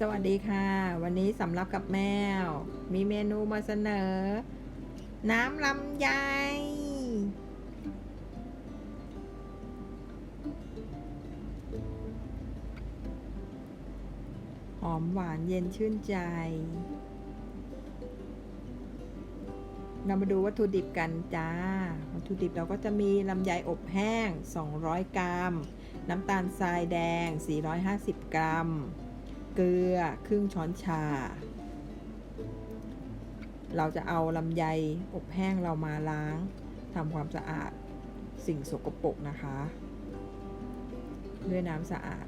สวัสดีค่ะ วันนี้สำรับกับแมว มีเมนูมาเสนอ น้ำลำไย หอมหวานเย็นชื่นใจ เรามาดูวัตถุดิบกันจ้า วัตถุดิบเราก็จะมีลำไยอบแห้ง 200 กรัม น้ำตาลทรายแดง 450 กรัม เกลือครึ่งช้อนชา เราจะเอาลำไยอบแห้งเรามาล้างทำความสะอาดสิ่งสกปรกนะคะ ด้วยน้ำสะอาด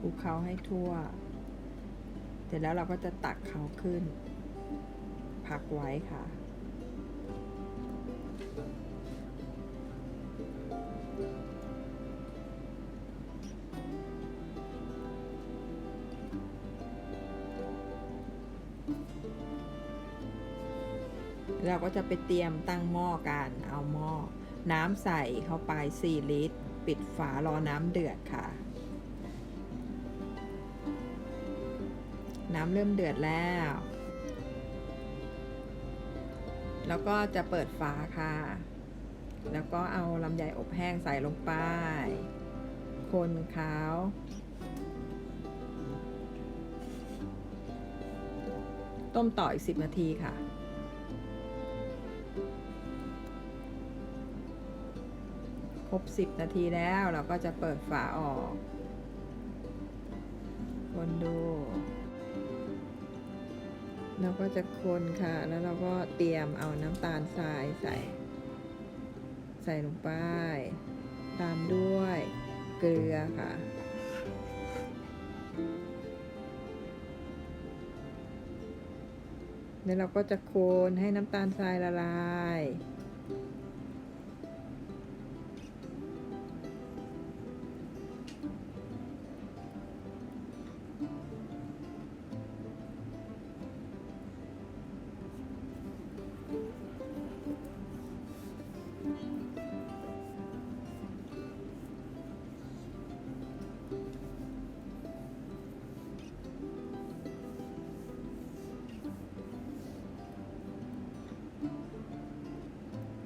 คลุกเคล้าให้ทั่ว เสร็จแล้วเราก็จะตักเขาขึ้น พักไว้ค่ะ เราก็จะไปเตรียมตั้งหม้อกันเอาหม้อ น้ำใส่เข้าไป 4 ลิตร ปิดฝารอน้ำเดือดค่ะน้ำเริ่มเดือดแล้ว แล้วก็จะเปิดฝาค่ะ แล้วก็เอาลำไยอบแห้งใส่ลงไป คนขาวต้มต่ออีก 10 นาทีค่ะ ครบ 10 นาทีแล้วเราก็จะเปิดฝาออก คนดู เราก็จะคนค่ะ แล้วเราก็เตรียมเอาน้ำตาลทรายใส่ ใส่ลงไป ตามด้วยเกลือค่ะ แล้วเราก็จะคนให้น้ำตาลทรายละลาย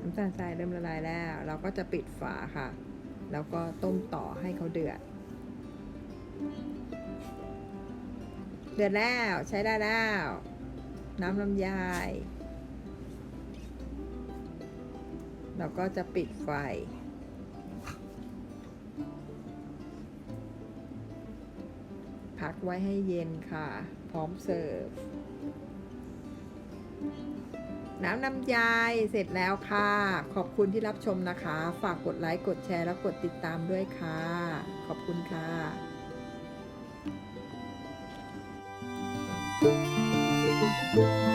น้ำตาลทรายเริ่มละลายแล้ว เราก็จะปิดฝาค่ะ แล้วก็ต้มต่อให้เขาเดือด เดือดแล้วใช้ได้แล้ว น้ำลำไยเราก็จะปิดไฟ พักไว้ให้เย็นค่ะ พร้อมเสิร์ฟ น้ำน้ำยายเสร็จแล้วค่ะ ขอบคุณที่รับชมนะคะ ฝากกดไลค์กดแชร์และกดติดตามด้วยค่ะ ขอบคุณค่ะ Thank